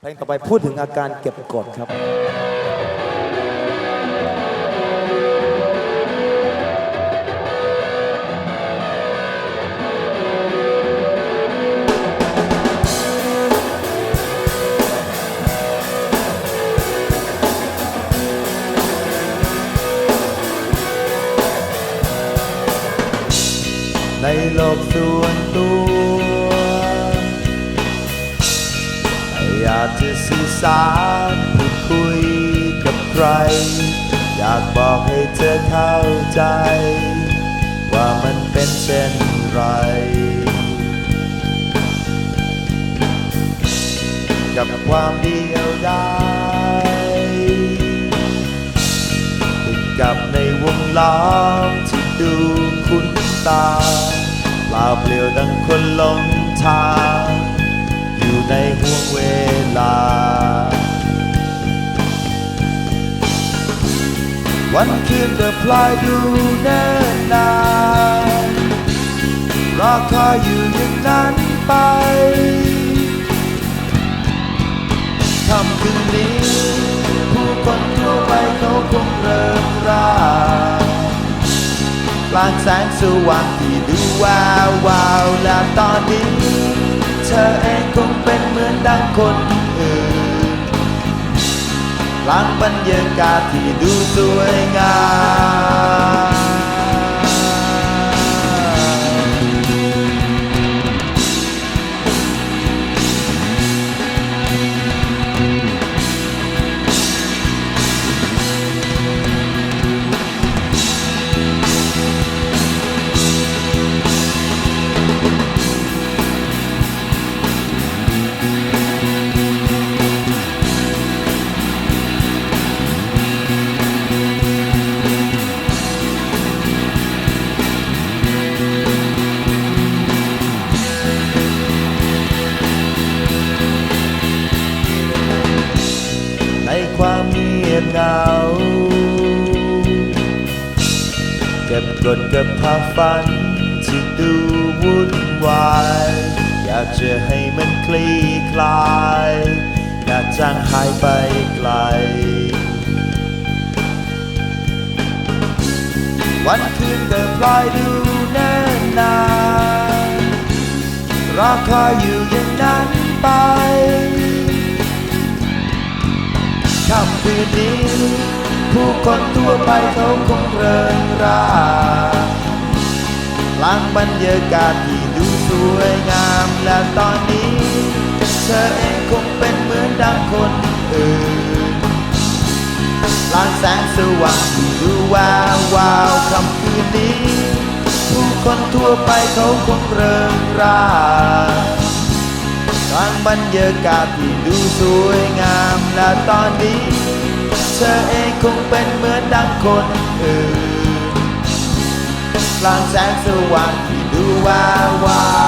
เพลงต่อไปพูดถึงอาการเก็บกดครับในโลกส่วนตัว อยากจะสื่อสารพูดคุยกับใคร อยากบอกให้เธอเข้าใจ ว่ามันเป็นเช่นไร กับความเดียวดายติดกับในวงล้อมที่ดูคุ้นตาเปล่าเปลี่ยวดังคนหลงทาง ในห่วงเวลา วันคืนเดินพลายดูเนิ่นนานรอคอยอยู่อย่างนั้นไปคำคืนนี้ ผู้คนทั่วไปเขาคงเริ่มรากลางแสงสว่างที่ดูวาววาวและตอนนี้ เธอเองคง คนอื่นกลางบรรยากาศที่ดูสวยงาม เหงาเก็บกดกับภาพฝันที่ดูวุ่นวายอยากจะให้มันคลี่คลายอยากจางหายไปไกล วันคืนเดินพลอยดูเนิ่นนานรอคอยอยู่อย่างนั้นไปค่ำคืนนี้ ผู้คนทั่วไปเขาคงเริงรากลางบรรยากาศที่ดูสวยงามและตอนนี้เธอเองคงเป็นเหมือนดังคนอื่นลางแสงสว่างที่ดูวาววาวคำคืนนี้ ผู้คนทั่วไปเขาคงเริงรากลางบรรยากาศที่ดูสวยงามและตอนนี้ เธอเองคงเป็นเหมือนดังคนอื่นกลางแสงสว่างที่ดูวาววาว